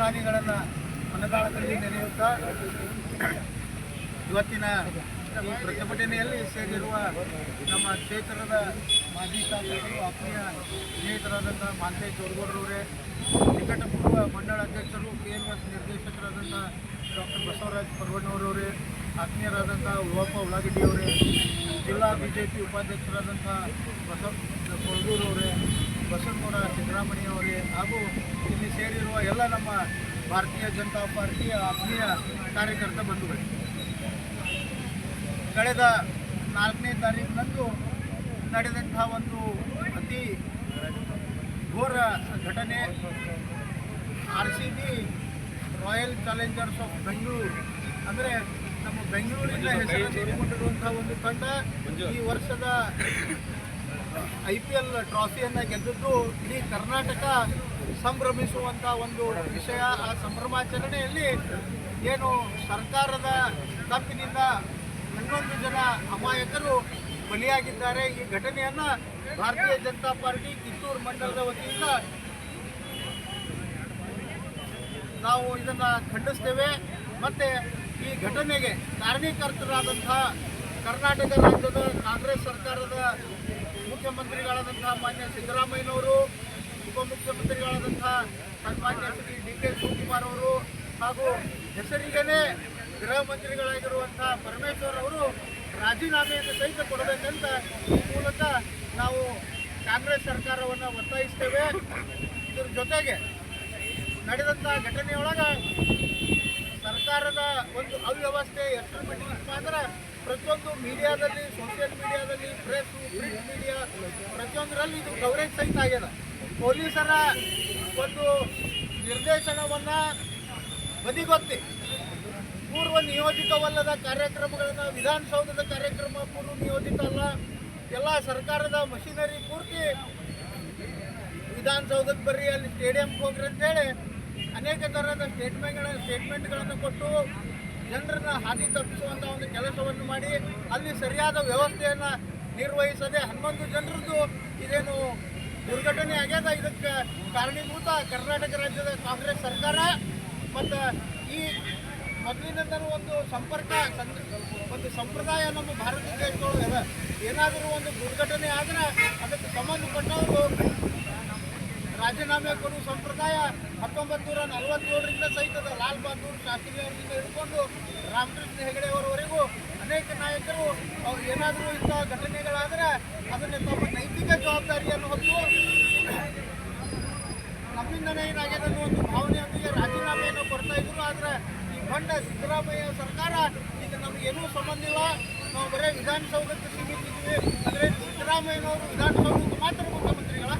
ಸೇನಾನಿಗಳನ್ನು ಮನದಾಳದಲ್ಲಿ ನೆನೆಯುತ್ತಾ ಇವತ್ತಿನ ಪ್ರತಿಭಟನೆಯಲ್ಲಿ ಸೇರಿರುವ ನಮ್ಮ ಕ್ಷೇತ್ರದ ಮಾಜಿ ಶಾಸಕರು, ಆತ್ಮೀಯ ಸ್ನೇಹಿತರಾದಂಥ ಮಾಂತೇಶ್ ಚೌಡಗೌಡರವರೇ, ನಿಕಟಪೂರ್ವ ಮಂಡಳ ಅಧ್ಯಕ್ಷರು ಕೆ ಎಂ ನಿರ್ದೇಶಕರಾದಂಥ ಡಾಕ್ಟರ್ ಬಸವರಾಜ್ ಪರ್ವಣ್ಣವರವರೇ ಆತ್ಮೀಯರಾದಂಥ ಉಳಪ್ಪ ಉಳ್ಳಾಗಡ್ಡಿಯವರೇ, ಜಿಲ್ಲಾ ಬಿ ಜೆ ಪಿ ಉಪಾಧ್ಯಕ್ಷರಾದಂಥ ಬಸವ ಕೊಳಗೂರವರೇ ಬಸವನಗೌಡ ಸಿದ್ದರಾಮಯ್ಯವರೇ ಹಾಗೂ ಇಲ್ಲಿ ಸೇರಿರುವ ಎಲ್ಲ ನಮ್ಮ ಭಾರತೀಯ ಜನತಾ ಪಾರ್ಟಿಯ ಆತ್ಮೀಯ ಕಾರ್ಯಕರ್ತ ಬಂಧುಗಳು. ಕಳೆದ ನಾಲ್ಕನೇ ತಾರೀಕಿನಂದು ನಡೆದಂತಹ ಒಂದು ಅತಿ ಘೋರ ಘಟನೆ R C B Royal Challengers of Bengaluru. ಅಂದರೆ ನಮ್ಮ ಬೆಂಗಳೂರಿನ ಹೆಸರು ಒಂದು ತಂಡ ಈ ವರ್ಷದ ಐ ಪಿ ಎಲ್ ಟ್ರಾಫಿಯನ್ನು ಗೆದ್ದದ್ದು ಇಡೀ ಕರ್ನಾಟಕ ಸಂಭ್ರಮಿಸುವಂಥ ಒಂದು ವಿಷಯ. ಆ ಸಂಭ್ರಮಾಚರಣೆಯಲ್ಲಿ ಏನು ಸರ್ಕಾರದ ತಪ್ಪಿನಿಂದ ಹನ್ನೊಂದು ಜನ ಅಮಾಯಕರು ಬಲಿಯಾಗಿದ್ದಾರೆ. ಈ ಘಟನೆಯನ್ನು ಭಾರತೀಯ ಜನತಾ ಪಾರ್ಟಿ ಕಿತ್ತೂರು ಮಂಡಲದ ವತಿಯಿಂದ ನಾವು ಇದನ್ನು ಖಂಡಿಸ್ತೇವೆ. ಮತ್ತು ಈ ಘಟನೆಗೆ ಕಾರಣೀಕರ್ತರಾದಂಥ ಕರ್ನಾಟಕ ರಾಜ್ಯದ ಕಾಂಗ್ರೆಸ್ ಸರ್ಕಾರದ ಮುಖ್ಯಮಂತ್ರಿಗಳಾದಂಥ ಮಾನ್ಯ ಸಿದ್ದರಾಮಯ್ಯನವರು, ಉಪಮುಖ್ಯಮಂತ್ರಿಗಳಾದಂತಹ ಸನ್ಮಾನ್ಯ ಶ್ರೀ ಡಿ ಕೆ ಶಿವಕುಮಾರ್ ಅವರು ಹಾಗೂ ಹೆಸರಿಗೇನೆ ಗೃಹ ಮಂತ್ರಿಗಳಾಗಿರುವಂತಹ ಪರಮೇಶ್ವರ್ ಅವರು ರಾಜೀನಾಮೆಯನ್ನು ಸಹಿತ ಕೊಡಬೇಕಂತ ಈ ಮೂಲಕ ನಾವು ಕಾಂಗ್ರೆಸ್ ಸರ್ಕಾರವನ್ನು ಒತ್ತಾಯಿಸ್ತೇವೆ. ಇದ್ರ ಜೊತೆಗೆ ನಡೆದಂಥ ಘಟನೆಯೊಳಗೆ ಸರ್ಕಾರದ ಒಂದು ಅವ್ಯವಸ್ಥೆ ಎಷ್ಟು ಮಟ್ಟಿಗೆ ಅಂದ್ರೆ ಪ್ರತಿಯೊಂದು ಮೀಡಿಯಾದಲ್ಲಿ ಸೋಷಿಯಲ್ ಮೀಡಿಯಾದಲ್ಲಿ ಪ್ರೆಸ್ ಪ್ರಿಂಟ್ ಮೀಡಿಯಾ ಪ್ರತಿಯೊಂದರಲ್ಲಿ ಇದು ಕವರೇಜ್ ಸಹಿತ ಆಗ್ಯದ ಪೊಲೀಸರ ಒಂದು ನಿರ್ದೇಶನವನ್ನು ಬದಿಗೊತ್ತಿ, ಪೂರ್ವ ನಿಯೋಜಿತವಲ್ಲದ ಕಾರ್ಯಕ್ರಮಗಳನ್ನು, ವಿಧಾನಸೌಧದ ಕಾರ್ಯಕ್ರಮ ಪೂರ್ವ ನಿಯೋಜಿತ ಅಲ್ಲ, ಎಲ್ಲ ಸರ್ಕಾರದ ಮಷಿನರಿ ಪೂರ್ತಿ ವಿಧಾನಸೌಧಕ್ಕೆ ಬರ್ರಿ ಅಲ್ಲಿ ಸ್ಟೇಡಿಯಂಗೆ ಹೋಗ್ರಿ ಅಂತೇಳಿ ಅನೇಕ ಥರದ ಸ್ಟೇಟ್ಮೆಂಟ್ಗಳ ಸ್ಟೇಟ್ಮೆಂಟ್ಗಳನ್ನು ಕೊಟ್ಟು ಜನರನ್ನ ಹಾದಿ ತಪ್ಪಿಸುವಂಥ ಒಂದು ಕೆಲಸವನ್ನು ಮಾಡಿ ಅಲ್ಲಿ ಸರಿಯಾದ ವ್ಯವಸ್ಥೆಯನ್ನು ನಿರ್ವಹಿಸದೆ ಹನ್ನೊಂದು ಜನರದ್ದು ಇದೇನು ದುರ್ಘಟನೆ ಆಗ್ಯದ. ಇದಕ್ಕೆ ಕಾರಣೀಭೂತ ಕರ್ನಾಟಕ ರಾಜ್ಯದ ಕಾಂಗ್ರೆಸ್ ಸರ್ಕಾರ ಮತ್ತು ಈ ಮೊದಲಿನಿಂದಲೂ ಒಂದು ಸಂಪರ್ಕ ಒಂದು ಸಂಪ್ರದಾಯ ನಮ್ಮ ಭಾರತ ದೇಶದೊಳಗೆ ಏನಾದರೂ ಒಂದು ದುರ್ಘಟನೆ ಆದರೆ ಅದಕ್ಕೆ ಸಂಬಂಧಪಟ್ಟವರು ರಾಜೀನಾಮೆ ಕೊಡುವ ಸಂಪ್ರದಾಯ ಹತ್ತೊಂಬತ್ತು ನೂರ ನಲವತ್ತೇಳರಿಂದ ಸಹಿತದ ಲಾಲ್ ಬಹದ್ದೂರ್ ಶಾಸ್ತ್ರಿ ಅವರಿಂದ ಹಿಡ್ಕೊಂಡು ರಾಮಕೃಷ್ಣ ಹೆಗಡೆ ಅವರವರೆಗೂ ಅನೇಕ ನಾಯಕರು ಅವ್ರು ಏನಾದರೂ ಇಂಥ ಘಟನೆಗಳಾದರೆ ಅದನ್ನು ತಮ್ಮ ನೈತಿಕ ಜವಾಬ್ದಾರಿಯನ್ನು ಹೊತ್ತು ನಮ್ಮಿಂದನೇ ಏನಾಗಿದೆ ಅನ್ನೋ ಒಂದು ಭಾವನೆಯೊಂದಿಗೆ ರಾಜೀನಾಮೆಯನ್ನು ಕೊಡ್ತಾ ಇದ್ರು. ಆದರೆ ಈ ಬಂಡ ಸಿದ್ದರಾಮಯ್ಯ ಸರ್ಕಾರ ಈಗ ನಮಗೇನೂ ಸಂಬಂಧ ಇಲ್ಲ. ನಾವು ಬರೀ ವಿಧಾನಸೌಧಕ್ಕೆ ಸೀಮಿತ ಇದ್ದೀವಿ ಅಂದರೆ ಸಿದ್ದರಾಮಯ್ಯನವರು ವಿಧಾನಸೌಧಕ್ಕೆ ಮಾತ್ರ ಮುಖ್ಯಮಂತ್ರಿಗಳ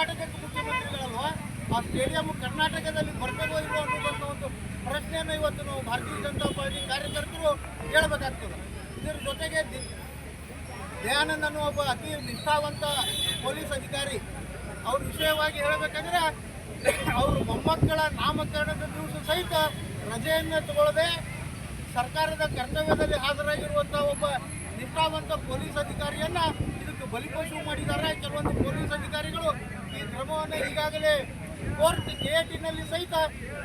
ಇಡೀ ಕರ್ನಾಟಕಕ್ಕೆ ಮುಖ್ಯಮಂತ್ರಿಗಳಲ್ವಾ ಆ ಸ್ಟೇಡಿಯಂ ಕರ್ನಾಟಕದಲ್ಲಿ ಬರ್ತದೋ ಇಲ್ಲೋ ಒಂದು ಪ್ರಶ್ನೆಯನ್ನು ಇವತ್ತು ನಾವು ಭಾರತೀಯ ಜನತಾ ಪಾರ್ಟಿ ಕಾರ್ಯಕರ್ತರು ಕೇಳಬೇಕಾಗ್ತದೆ. ಇದರ ಜೊತೆಗೆ ದಯಾನಂದ್ ಅನ್ನೋ ಒಬ್ಬ ಅತಿ ನಿಷ್ಠಾವಂತ ಪೊಲೀಸ್ ಅಧಿಕಾರಿ. ಅವ್ರ ವಿಷಯವಾಗಿ ಹೇಳಬೇಕಂದ್ರೆ ಅವ್ರ ಮೊಮ್ಮಕ್ಕಳ ನಾಮಕರಣದ ದಿವಸ ಸಹಿತ ರಜೆಯನ್ನು ತಗೊಳ್ಳದೆ ಸರ್ಕಾರದ ಕರ್ತವ್ಯದಲ್ಲಿ ಹಾಜರಾಗಿರುವಂಥ ಒಬ್ಬ ನಿಷ್ಠಾವಂತ ಪೊಲೀಸ್ ಅಧಿಕಾರಿಯನ್ನ ಇದಕ್ಕೆ ಬಲಿಪಶು ಮಾಡಿದ್ದಾರೆ. ಕೆಲವೊಂದು ಪೊಲೀಸ್ ಅಧಿಕಾರಿಗಳು ಕ್ರಮವನ್ನು ಈಗಾಗಲೇ ಕೋರ್ಟ್ ಗೇಟಿನಲ್ಲಿ ಟಿನಲ್ಲಿ ಸಹಿತ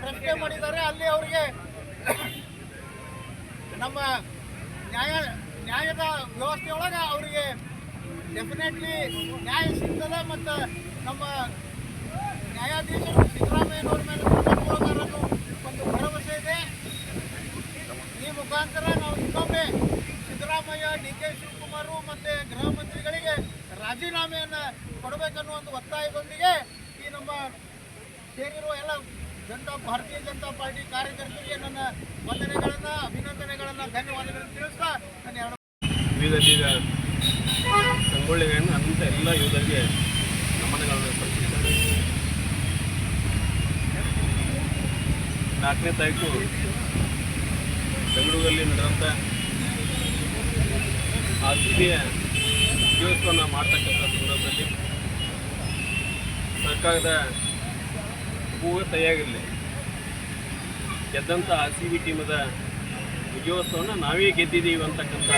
ಪ್ರಶ್ನೆ ಮಾಡಿದ್ದಾರೆ. ಅಲ್ಲಿ ಅವರಿಗೆ ನಮ್ಮ ನ್ಯಾಯ, ನ್ಯಾಯದ ವ್ಯವಸ್ಥೆಯೊಳಗೆ ಅವರಿಗೆ ಡೆಫಿನೆಟ್ಲಿ ನ್ಯಾಯ ಸಿಗ್ತದೆ ಮತ್ತು ನಮ್ಮ ನ್ಯಾಯಾಧೀಶರು ಸಿದ್ದರಾಮಯ್ಯನವ್ರ ಮೇಲೆ ಕ್ರಮ ಒಂದು ಭರವಸೆ ಇದೆ. ಈ ಮುಖಾಂತರ ನಾವು ಇನ್ನೊಮ್ಮೆ ಸಿದ್ದರಾಮಯ್ಯ, ಡಿ ಕೆ ಶಿವಕುಮಾರು ಮತ್ತು ಗೃಹ ಮಂತ್ರಿಗಳಿಗೆ ರಾಜೀನಾಮೆಯನ್ನು ಕೊಡಬೇಕನ್ನೋ ಒಂದು ಒತ್ತಾಯದೊಂದಿಗೆ ಈ ನಮ್ಮ ಸೇರಿರುವ ಎಲ್ಲ ಜನತಾ, ಭಾರತೀಯ ಜನತಾ ಪಾರ್ಟಿ ಕಾರ್ಯಕರ್ತರಿಗೆ ನನ್ನ ವಂದನೆಗಳನ್ನು, ಅಭಿನಂದನೆಗಳನ್ನು, ಧನ್ಯವಾದಗಳನ್ನು ತಿಳಿಸ್ತಾ ನಾನು ಎರಡು ವಿವಿಧ ಸಂಗೊಳ್ಳಿಗಳನ್ನು ಎಲ್ಲ ಯುವಕರಿಗೆ ನಮನಗಳನ್ನು ಸಲ್ಲಿಸಿದ್ದಾರೆ ನಾಲ್ಕನೇ ತಾರೀಕು ಬೆಂಗಳೂರಲ್ಲಿ ನಡೆದಂಥ ಆರ್ ಉದ್ಯೋಗವನ್ನು ಮಾಡ್ತಕ್ಕಂಥ ಸಂದರ್ಭದಲ್ಲಿ ಸರ್ಕಾರದ ಹೂವು ಸಹಿಯಾಗಿರಲಿ ಗೆದ್ದಂಥ ಆರ್ ಸಿ ಬಿ ಟೀಮದ ವಿಜಯೋತ್ಸವವನ್ನು ನಾವೇ ಗೆದ್ದಿದ್ದೀವಿ ಅಂತಕ್ಕಂಥ,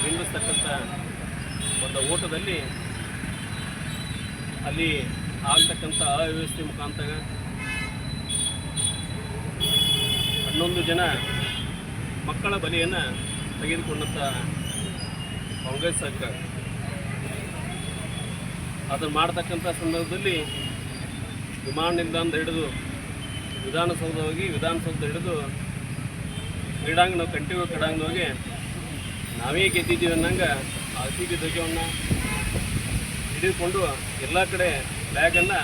ಬಿಂಬಿಸ್ತಕ್ಕಂಥ ಒಂದು ಓಟದಲ್ಲಿ ಅಲ್ಲಿ ಆಗ್ತಕ್ಕಂಥ ಅವ್ಯವಸ್ಥೆ ಮುಖಾಂತರ ಹನ್ನೊಂದು ಜನ ಮಕ್ಕಳ ಬಲಿಯನ್ನು ತೆಗೆದುಕೊಂಡಂಥ ಕಾಂಗ್ರೆಸ್ ಸರ್ಕಾರ. ಅದನ್ನು ಮಾಡ್ತಕ್ಕಂಥ ಸಂದರ್ಭದಲ್ಲಿ ವಿಮಾನ ನಿಲ್ದಾಣದ ಹಿಡಿದು ವಿಧಾನಸೌಧ ಹೋಗಿ ವಿಧಾನಸೌಧ ಹಿಡಿದು ಕ್ರೀಡಾಂಗಣ ಕಂಠೀರವ ಕ್ರೀಡಾಂಗಣ ಹೋಗಿ ನಾವೇ ಗೆದ್ದಿದ್ದೀವಿ ಅನ್ನಂಗೆ ಆ ಸಿ ಬಿ ಧ್ವಜವನ್ನು ಹಿಡಿದುಕೊಂಡು ಎಲ್ಲ ಕಡೆ ಫ್ಲ್ಯಾಗನ್ನು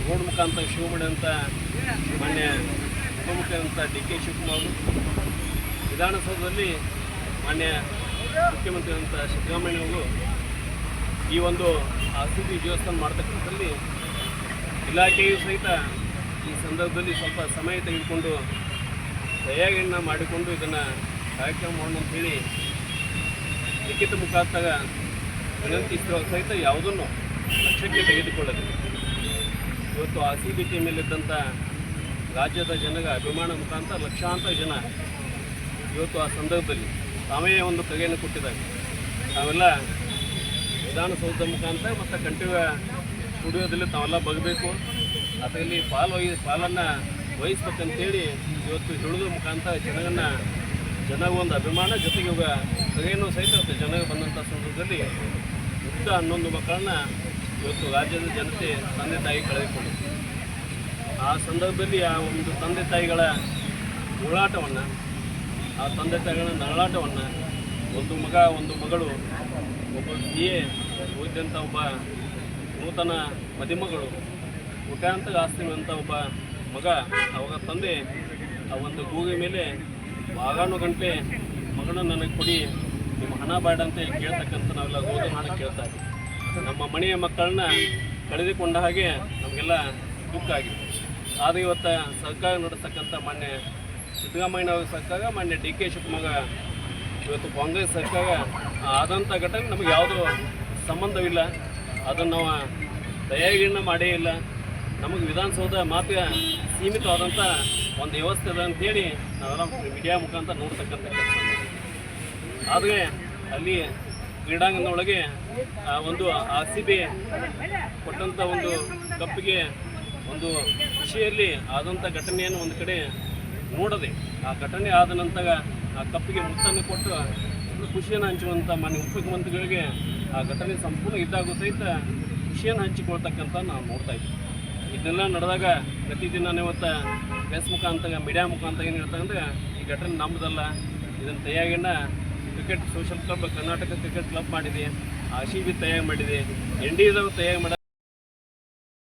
ರೋಡ್ ಮುಖಾಂತರ ಶಿವಮಣಿಯಂಥ ಮಾನ್ಯ ಉಪಮುಖ್ಯಂಥ ಡಿ ಕೆ ಶಿವಕುಮಾರ್ ವಿಧಾನಸೌಧದಲ್ಲಿ ಮಾನ್ಯ ಮುಖ್ಯಮಂತ್ರಿ ಅಂತ ಸಿದ್ದರಾಮಯ್ಯ ಅವರು ಈ ಒಂದು ಆಸ್ತಿ ದೇವಸ್ಥಾನ ಮಾಡ್ತಕ್ಕಂಥಲ್ಲಿ ಇಲಾಖೆಯು ಸಹಿತ ಈ ಸಂದರ್ಭದಲ್ಲಿ ಸ್ವಲ್ಪ ಸಮಯ ತೆಗೆದುಕೊಂಡು ತಯಾರಿಯನ್ನು ಮಾಡಿಕೊಂಡು ಇದನ್ನು ಕಾರ್ಯಕ್ರಮ ಮಾಡೋಣ ಅಂತೇಳಿ ಲಿಖಿತ ಮುಖಾಂತರ ವಿನಂತಿಸಿರುವ ಸಹಿತ ಯಾವುದನ್ನು ಲಕ್ಷಕ್ಕೆ ತೆಗೆದುಕೊಳ್ಳದೆ ಇವತ್ತು ಆ ಸಿ ಬಿ ಟಿ ಮೇಲಿದ್ದಂಥ ರಾಜ್ಯದ ಜನರ ಅಭಿಮಾನ ಮುಖಾಂತರ ಲಕ್ಷಾಂತರ ಜನ ಇವತ್ತು ಆ ಸಂದರ್ಭದಲ್ಲಿ ತಾವೇ ಒಂದು ಕಗೆಯನ್ನು ಕೊಟ್ಟಿದ್ದಾರೆ. ತಾವೆಲ್ಲ ವಿಧಾನಸೌಧ ಮುಖಾಂತರ ಮತ್ತು ಕಂಠೀವ ಸ್ಟುಡಿಯೋದಲ್ಲಿ ತಾವೆಲ್ಲ ಬಗ್ಬೇಕು ಅದರಲ್ಲಿ ಪಾಲು ವಹಿ ಪಾಲನ್ನು ವಹಿಸ್ಬೇಕಂತೇಳಿ ಇವತ್ತು ಹಿಡಿದ ಮುಖಾಂತರ ಜನಗನ್ನು ಜನಗೂ ಒಂದು ಅಭಿಮಾನ, ಜೊತೆಗೆ ಇವಾಗ ಸಹಿತ ಇವತ್ತು ಜನಗೆ ಬಂದಂಥ ಸಂದರ್ಭದಲ್ಲಿ ಮುಕ್ತ ಹನ್ನೊಂದು ಮಕ್ಕಳನ್ನ ಇವತ್ತು ರಾಜ್ಯದ ಜನತೆ ತಂದೆ ತಾಯಿ ಕಳೆದುಕೊಂಡು ಆ ಸಂದರ್ಭದಲ್ಲಿ ಆ ಒಂದು ತಂದೆ ತಾಯಿಗಳ ಹೋರಾಟವನ್ನು, ಆ ತಂದೆ ತಾಯಿಗಳ ನರಳಾಟವನ್ನು ಒಂದು ಮಗ, ಒಂದು ಮಗಳು ಬಿ ಓದಿದಂಥ ಒಬ್ಬ ನೂತನ ಮದಿಮಗಳು ಆಸ್ತಿ ಅಂತ ಒಬ್ಬ ಮಗ ಅವಾಗ ತಂದೆ, ಆ ಒಂದು ಗೂಗೆ ಮೇಲೆ ಬಾಗಾನು ಗಂಟೆ ಮಗನ ನನಗೆ ಕೊಡಿ, ನಿಮ್ಮ ಹಣ ಬೇಡ ಅಂತ ಹೇಳಿ ಕೇಳ್ತಕ್ಕಂಥ ನಾವೆಲ್ಲ ಗೋಧಿ ಮಾಡಿ ಕೇಳ್ತಾ ನಮ್ಮ ಮನೆಯ ಮಕ್ಕಳನ್ನ ಕಳೆದುಕೊಂಡ ಹಾಗೆ ನಮಗೆಲ್ಲ ದುಃಖ ಆಗಿದೆ. ಆದರೆ ಇವತ್ತು ಸರ್ಕಾರ ನಡೆಸ್ತಕ್ಕಂಥ ಮಾನ್ಯ ಸಿದ್ದರಾಮಯ್ಯ ಅವರ ಸರ್ಕಾರ, ಮಾನ್ಯ ಡಿ ಕೆ ಶಿವಕುಮಾರ, ಇವತ್ತು ಕಾಂಗ್ರೆಸ್ ಸರ್ಕಾರ ಆದಂಥ ಘಟನೆ ನಮಗೆ ಯಾವುದೂ ಸಂಬಂಧವಿಲ್ಲ. ಅದನ್ನು ನಾವು ಮಾಡೇ ಇಲ್ಲ. ನಮಗೆ ವಿಧಾನಸೌಧ ಮಾತ್ರ ಸೀಮಿತವಾದಂಥ ಒಂದು ವ್ಯವಸ್ಥೆ ಇದೆ ಅಂತೇಳಿ ನಾವೆಲ್ಲ ಮೀಡಿಯಾ ಮುಖಾಂತರ ನೋಡ್ತಕ್ಕಂಥ ಕೆಲಸ ಆದರೆ ಅಲ್ಲಿ ಕ್ರೀಡಾಂಗಣದೊಳಗೆ ಒಂದು ಆ ಸಿ ಬಿ ಕೊಟ್ಟಂಥ ಒಂದು ಕಪ್ಪಿಗೆ ಒಂದು ಖುಷಿಯಲ್ಲಿ ಆದಂಥ ಘಟನೆಯನ್ನು ಒಂದು ಕಡೆ ನೋಡದೆ, ಆ ಘಟನೆ ಆದ ನಂತರ ಆ ಕಪ್ಪಿಗೆ ಮುತ್ತನ್ನು ಕೊಟ್ಟು ಖುಷಿಯನ್ನು ಹಂಚುವಂಥ ಮಾನ್ಯ ಉಪಮುಖ್ಯಮಂತ್ರಿಗಳಿಗೆ ಆ ಘಟನೆ ಸಂಪೂರ್ಣ ಇದ್ದಾಗೂ ಸಹಿತ ಖುಷಿಯನ್ನು ಹಂಚಿಕೊಳ್ತಕ್ಕಂಥ ನಾವು ನೋಡ್ತಾ ಇದ್ದೀವಿ. ಇದನ್ನೆಲ್ಲ ನಡೆದಾಗ ಪ್ರತಿದಿನ ಇವತ್ತು ಪ್ರೆಸ್ ಮುಖಾಂತರ, ಮೀಡಿಯಾ ಮುಖಾಂತರ ಏನು ಹೇಳ್ತಂದ್ರೆ ಈ ಘಟನೆ ನಮ್ಮದಲ್ಲ ಇದನ್ನು ತಯಾರಿನ cricket social club, Karnataka cricket club ಮಾಡಿದೆ ಸಿ ಬಿ ತಯಾರು ಮಾಡಿದೆ, ಎನ್ ಡಿ ಎದವರು ತಯಾರು ಮಾಡ